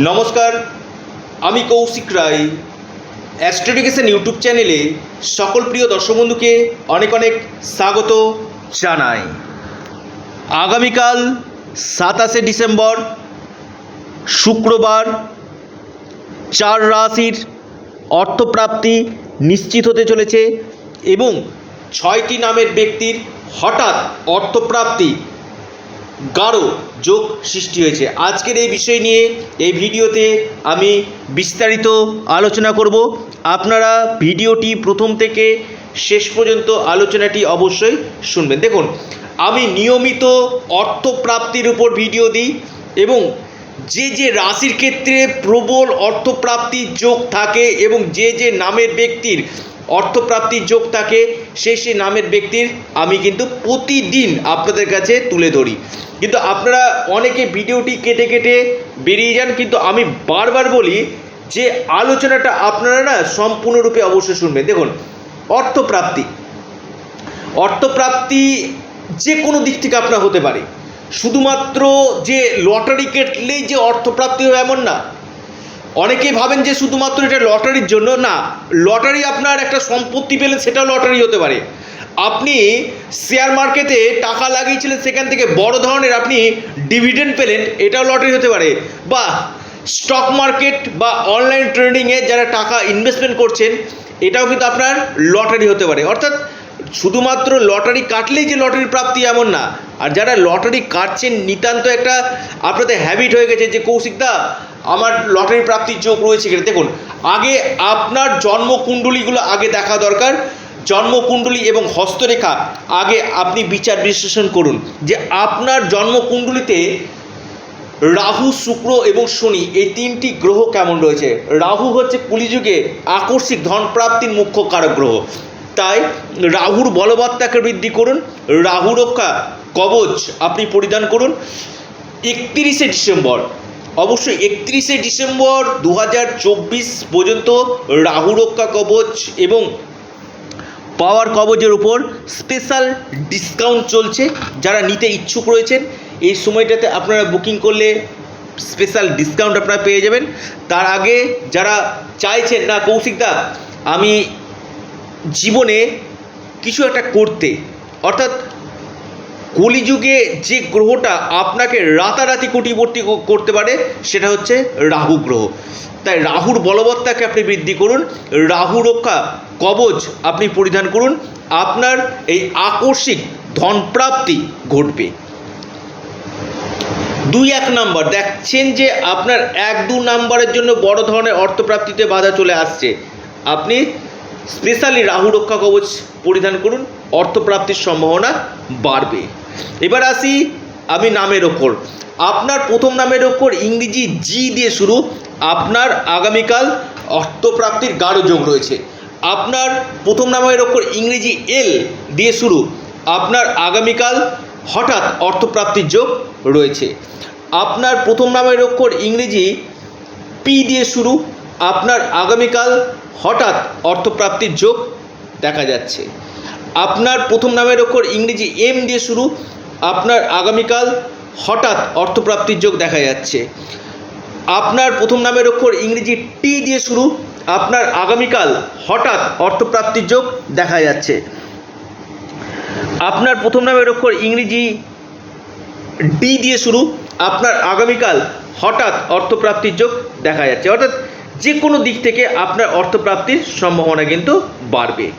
নমস্কার, আমি কৌশিক রায়। অ্যাস্ট্রোডিকেশন ইউটিউব চ্যানেলে সকল প্রিয় দর্শক বন্ধুকে অনেক অনেক স্বাগত জানাই। আগামীকাল সাতাশে ডিসেম্বর, শুক্রবার, চার রাশির অর্থপ্রাপ্তি নিশ্চিত হতে চলেছে এবং ছয়টি নামের ব্যক্তির হঠাৎ অর্থপ্রাপ্তি গাঢ় যোগ সৃষ্টি হয়েছে। আজকের এই বিষয় নিয়ে এই ভিডিওতে আমি বিস্তারিত আলোচনা করব। আপনারা ভিডিওটি প্রথম থেকে শেষ পর্যন্ত আলোচনাটি অবশ্যই শুনবেন। দেখুন, আমি নিয়মিত অর্থপ্রাপ্তির উপর ভিডিও দিই এবং যে যে রাশির ক্ষেত্রে প্রবল অর্থপ্রাপ্তির যোগ থাকে এবং যে যে নামের ব্যক্তির অর্থপ্রাপ্তির যোগ থাকে সেই সেই নামের ব্যক্তির আমি কিন্তু প্রতিদিন আপনাদের কাছে তুলে ধরি। কিন্তু আপনারা অনেকে ভিডিওটি কেটে কেটে বেরিয়ে যান, কিন্তু আমি বারবার বলি যে আলোচনাটা আপনারা না সম্পূর্ণরূপে অবশ্যই শুনবেন। দেখুন, অর্থপ্রাপ্তি। অর্থপ্রাপ্তি যে কোনো দিক থেকে আপনার হতে পারে। শুধুমাত্র যে লটারি কেটলেই যে অর্থপ্রাপ্তি হবে এমন না অনেকেই ভাবেন যে শুধুমাত্র এটা লটারির জন্য, না, লটারি আপনার একটা সম্পত্তি পেলেন সেটাও লটারি হতে পারে। আপনি শেয়ার মার্কেটে টাকা লাগিয়েছিলেন সেখান থেকে বড় ধরনের আপনি ডিভিডেন্ড পেলেন, এটাও লটারি হতে পারে। বা স্টক মার্কেট বা অনলাইন ট্রেডিংয়ে যারা টাকা ইনভেস্টমেন্ট করছেন, এটাও কিন্তু আপনার লটারি হতে পারে। অর্থাৎ শুধুমাত্র লটারি কাটলেই যে লটারির প্রাপ্তি এমন না। আর যারা লটারি কাটছেন, নিতান্ত একটা আপনাদের হ্যাবিট হয়ে গেছে যে কৌশিকদা আমার লটারি প্রাপ্তির যোগ রয়েছে কিনা। দেখুন, আগে আপনার জন্মকুণ্ডলীগুলো আগে দেখা দরকার। জন্মকুণ্ডলী এবং হস্তরেখা আগে আপনি বিচার বিশ্লেষণ করুন যে আপনার জন্মকুণ্ডলিতে রাহু, শুক্র এবং শনি এই তিনটি গ্রহ কেমন রয়েছে। রাহু হচ্ছে কলিযুগে আকস্মিক ধন প্রাপ্তির মুখ্য কারক গ্রহ। তাই রাহুর বলবত্তাকে বৃদ্ধি করুন, রাহু রক্ষা কবচ আপনি পরিধান করুন। একত্রিশে ডিসেম্বর অবশ্যই একত্রিশে ডিসেম্বর দু হাজার চব্বিশ পর্যন্ত রাহু রক্ষা কবচ এবং পাওয়ার কবজের উপর স্পেশাল ডিসকাউন্ট চলছে। যারা নিতে ইচ্ছুক রয়েছেন, এই সময়টাতে আপনারা বুকিং করলে স্পেশাল ডিসকাউন্ট আপনারা পেয়ে যাবেন। তার আগে যারা চাইছেন, না কৌশিকদা আমি জীবনে কিছু একটা করতে, অর্থাৎ কলিযুগে যে গ্রহটা আপনাকে রাতারাতি কোটিবর্তী ক- করতে পারে, সেটা হচ্ছে রাহু গ্রহ। তাই রাহুর বলবত্তাকে আপনি বৃদ্ধি করুন, রাহু রক্ষা কবচ আপনি পরিধান করুন, আপনার এই আকস্মিক ধনপ্রাপ্তি ঘটবে। দুই এক নাম্বার, দেখছেন যে আপনার এক দু নাম্বারের জন্য বড় ধরনের অর্থপ্রাপ্তিতে বাধা চলে আসছে। আপনি স্পেশালি রাহু রক্ষা কবচ পরিধান করুন, অর্থপ্রাপ্তির সম্ভাবনা বাড়বে। এবার আসি আমি নামের ওপর। আপনার প্রথম নামের ওপর ইংরেজি জি দিয়ে শুরু, আপনার আগামীকাল অর্থপ্রাপ্তির গাঢ় যোগ রয়েছে। আপনার প্রথম নামের ওপর ইংরেজি এল দিয়ে শুরু, আপনার আগামীকাল হঠাৎ অর্থপ্রাপ্তির যোগ রয়েছে। আপনার প্রথম নামের অক্ষর ইংরেজি পি দিয়ে শুরু, আপনার আগামীকাল হঠাৎ অর্থপ্রাপ্তির যোগ দেখা যাচ্ছে। আপনার প্রথম নামের অক্ষর ইংরেজি এম দিয়ে শুরু, আপনার আগামীকাল হঠাৎ অর্থপ্রাপ্তির যোগ দেখা যাচ্ছে। আপনার প্রথম নামের অক্ষর ইংরেজি টি দিয়ে শুরু, আপনার আগামীকাল হঠাৎ অর্থপ্রাপ্তির যোগ দেখা যাচ্ছে। আপনার প্রথম নামের অক্ষর ইংরেজি ডি দিয়ে শুরু, আপনার আগামীকাল হঠাৎ অর্থপ্রাপ্তির যোগ দেখা যাচ্ছে। অর্থাৎ যে কোনো দিক থেকে আপনার অর্থপ্রাপ্তির সম্ভাবনা কিন্তু বাড়বে।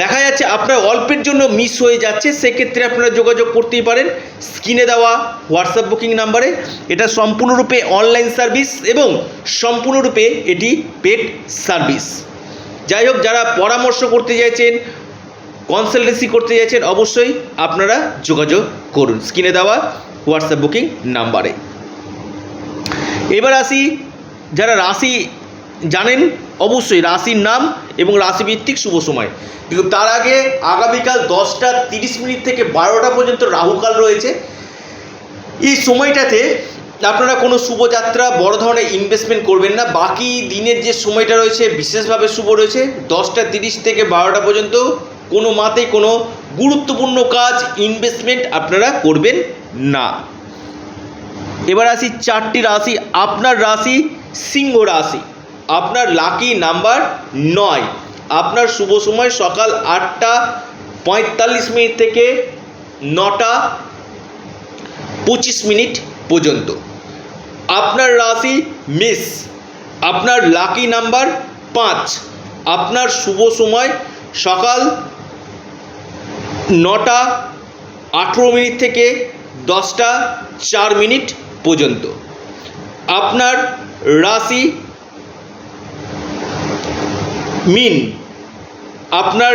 দেখা যাচ্ছে আপনার অল্পের জন্য মিস হয়ে যাচ্ছে, সেক্ষেত্রে আপনারা যোগাযোগ করতেই পারেন। স্ক্রিনে দেওয়া হোয়াটসঅ্যাপ বুকিং নাম্বারে এটা সম্পূর্ণরূপে অনলাইন সার্ভিস এবং সম্পূর্ণরূপে এটি পেড সার্ভিস যাই হোক, যারা পরামর্শ করতে চাইছেন কনসালটেন্সি করতে চাইছেন, অবশ্যই আপনারা যোগাযোগ করুন। স্ক্রিনে দেওয়া হোয়াটসঅ্যাপ বুকিং নাম্বারে এবার আসি, যারা রাশি জানেন, অবশ্যই রাশির নাম এবং রাশিভিত্তিক শুভ সময়। কিন্তু তার আগে আগামীকাল দশটা তিরিশ মিনিট থেকে বারোটা পর্যন্ত রাহুকাল রয়েছে। এই সময়টাতে আপনারা কোনো শুভযাত্রা বড় ধরনের ইনভেস্টমেন্ট করবেন না। বাকি দিনের যে সময়টা রয়েছে, বিশেষভাবে শুভ রয়েছে। দশটা তিরিশ থেকে বারোটা পর্যন্ত কোনো মাতেই কোনো গুরুত্বপূর্ণ কাজ ইনভেস্টমেন্ট আপনারা করবেন না। এবার আসি চারটি রাশি। আপনার রাশি সিংহ রাশি। আপনার লাকি নাম্বার নয়। আপনার শুভ সময় সকাল আটটা পঁয়তাল্লিশ মিনিট থেকে নটা পঁচিশ মিনিট পর্যন্ত। আপনার রাশি মিস আপনার লাকি নাম্বার পাঁচ। আপনার শুভ সময় সকাল নটা আঠেরো মিনিট থেকে দশটা চার মিনিট পর্যন্ত। আপনার রাশি মিন। আপনার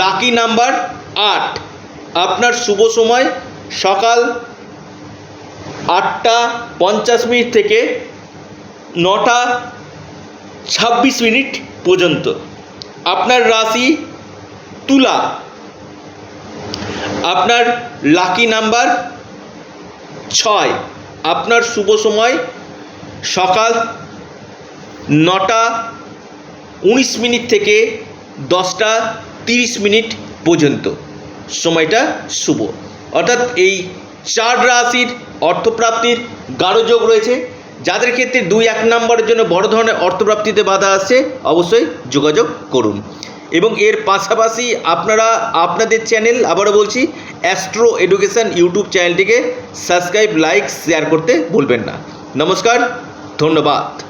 লাকি নাম্বার আট। আপনার শুভ সময় সকাল আটটা পঞ্চাশ মিনিট থেকে নটা ছাব্বিশ মিনিট পর্যন্ত। আপনার রাশি তুলা। আপনার লাকি নাম্বার ছয়। আপনার শুভ সময় সকাল নটা উনিশ মিনিট থেকে দশটা তিরিশ মিনিট পর্যন্ত। সময়টা শুভ। অর্থাৎ এই চার রাশির অর্থপ্রাপ্তির গাঢ় যোগ রয়েছে। যাদের ক্ষেত্রে দুই এক নম্বরের জন্য বড় ধরনের অর্থপ্রাপ্তিতে বাধা আসছে, অবশ্যই যোগাযোগ করুন। এবং এর পাশাপাশি আপনারা আপনাদের চ্যানেল, আবারও বলছি, অ্যাস্ট্রো এডুকেশন ইউটিউব চ্যানেলটিকে সাবস্ক্রাইব, লাইক, শেয়ার করতে ভুলবেন না। নমস্কার, ধন্যবাদ।